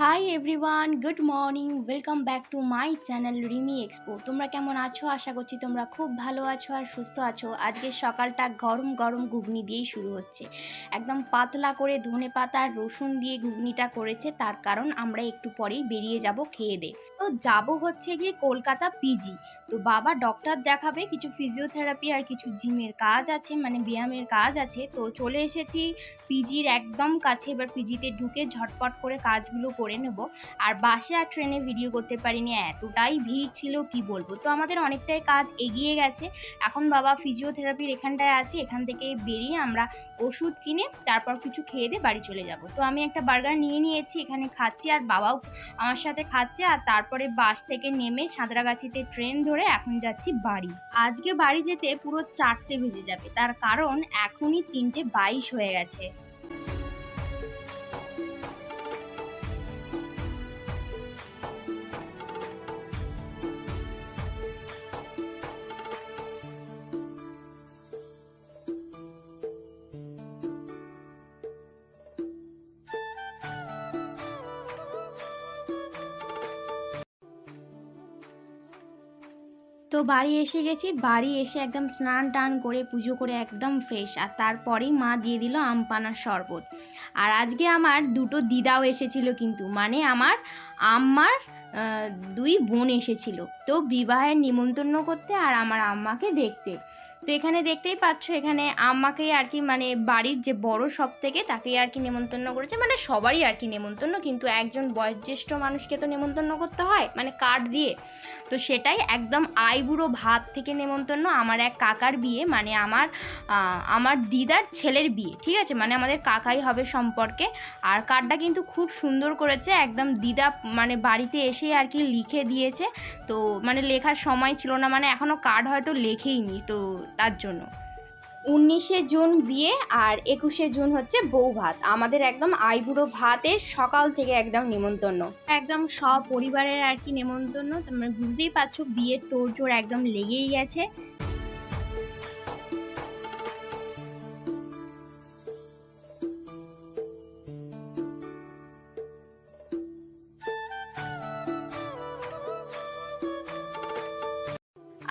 Hi everyone good morning welcome back to my channel Rimi expo তোমরা কেমন আছো? আশা করছি তোমরা খুব ভালো আছো আর সুস্থ আছো। আজকে সকালটা গরম গরম ঘুগনি দিয়েই শুরু হচ্ছে। একদম পাতলা করে ধনে পাতা আর রসুন দিয়ে ঘুগনিটা করেছে, তার কারণ আমরা একটু পরেই বেরিয়ে যাব খেয়ে দে। তো যাব হচ্ছে গিয়ে কলকাতা পিজি তো বাবা ডক্টর দেখাবে, কিছু ফিজিওথেরাপি আর কিছু জিমের কাজ আছে মানে ব্যায়ামের কাজ আছে। তো চলে এসেছি পিজির একদম কাছে, এবার পিজিতে ঢুকে ঝটপট করে কাজগুলো করে নেব। আর বাসে আর ট্রেনে ভিডিও করতে পারিনি, এতটাই ভিড় ছিল, কি বলব? তো আমাদের অনেকটাই কাজ এগিয়ে গেছে। এখন বাবা ফিজিওথেরাপির এখানটায় আছে, এখান থেকে বেরিয়ে আমরা ওষুধ কিনে, তারপর কিছু খেয়ে দিয়ে বাড়ি চলে যাব। তো আমি একটা বার্গার নিয়ে নিয়েছি, এখানে খাচ্ছি আর বাবাও আমার সাথে খাচ্ছে আর তারপরে বাস থেকে নেমে সাঁতরাগাছিতে ট্রেন ধরে এখন যাচ্ছি বাড়ি। আজকে বাড়ি যেতে পুরো চারটে বেজে যাবে। তার কারণ এখনই তিনটে বাইশ হয়ে গেছে। তো বাড়ি এসে গেছি। বাড়ি এসে একদম স্নান টান করে, পুজো করে একদম ফ্রেশ আর তারপরেই মা দিয়ে দিল আমপানার শরবত। আর আজকে আমার দুটো দিদাও এসেছিল কিন্তু মানে আমার আম্মার দুই বোন এসেছিল। তো বিবাহের নিমন্ত্রণ করতে আর আমার আম্মাকে দেখতে। তো এখানে দেখতেই পাচ্ছ, এখানে আম্মাকেই আর কি মানে বাড়ির যে বড় সব থেকে তাকেই আর কি নেমন্তন্ন করেছে। মানে সবারই আর কি নেমন্তন্ন, কিন্তু একজন বয়োজ্যেষ্ঠ মানুষকে তো নেমন্তন্ন করতে হয় মানে কার্ড দিয়ে। তো সেটাই একদম আইবুড়ো ভাত থেকে নেমন্তন্ন আমার এক কাকার বিয়ে মানে আমার আমার দিদার ছেলের বিয়ে, ঠিক আছে? মানে আমাদের কাকাই হবে সম্পর্কে। আর কার্ডটা কিন্তু খুব সুন্দর করেছে, একদম দিদা মানে বাড়িতে এসে আর কি লিখে দিয়েছে। তো মানে লেখার সময় ছিল না মানে এখনও কার্ড হয়তো লেখেইনি, তো তার জন্য। উনিশে জুন বিয়ে আর একুশে জুন হচ্ছে বউ ভাত। আমাদের একদম আইবুড়ো ভাতের সকাল থেকে একদম নেমন্তন্ন একদম সব পরিবারের আর কি নেমন্তন্ন তোমরা বুঝতেই পারছ, বিয়ের তোড়জোড় একদম লেগেই গেছে।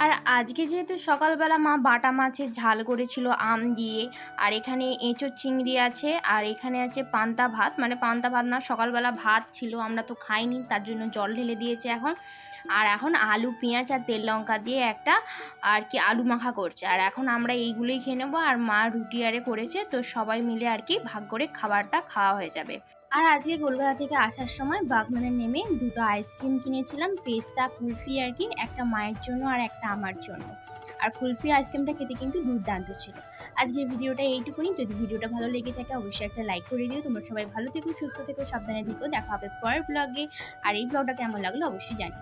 আর আজকে যেহেতু সকালবেলা মা বাটা মাছের ঝাল করেছিল আম দিয়ে, আর এখানে এঁচোর চিংড়ি আছে, আর এখানে আছে পান্তা ভাত। মানে পান্তা ভাত না, সকালবেলা ভাত ছিল, আমরা তো খাইনি, তার জন্য জল ঢেলে দিয়েছে এখন। আর এখন আলু, পেঁয়াজ আর তেল লঙ্কা দিয়ে একটা আর কি আলু মাখা করছে। আর এখন আমরা এইগুলোই খেয়ে নেব, আর মা রুটি আরে করেছে, তো সবাই মিলে আর কি ভাগ করে খাবারটা খাওয়া হয়ে যাবে। আর আজকে কলকাতা থেকে আসার সময় বাগমানে নেমে দুটো আইসক্রিম কিনেছিলাম, পেস্তা, কুলফি আর কি, একটা মায়ের জন্য আর একটা আমার জন্য। আর কুলফি আইসক্রিমটা খেতে কিন্তু দুর্দান্ত ছিল। আজকের ভিডিওটা এইটুকুনি। যদি ভিডিওটা ভালো লেগে থাকে, অবশ্যই একটা লাইক করে দিও। তোমরা সবাই ভালো থেকো, সুস্থ থেকো, সাবধানে থেকো। দেখা হবে পরের ব্লগে আর এই ব্লগটা কেমন লাগল, অবশ্যই জানি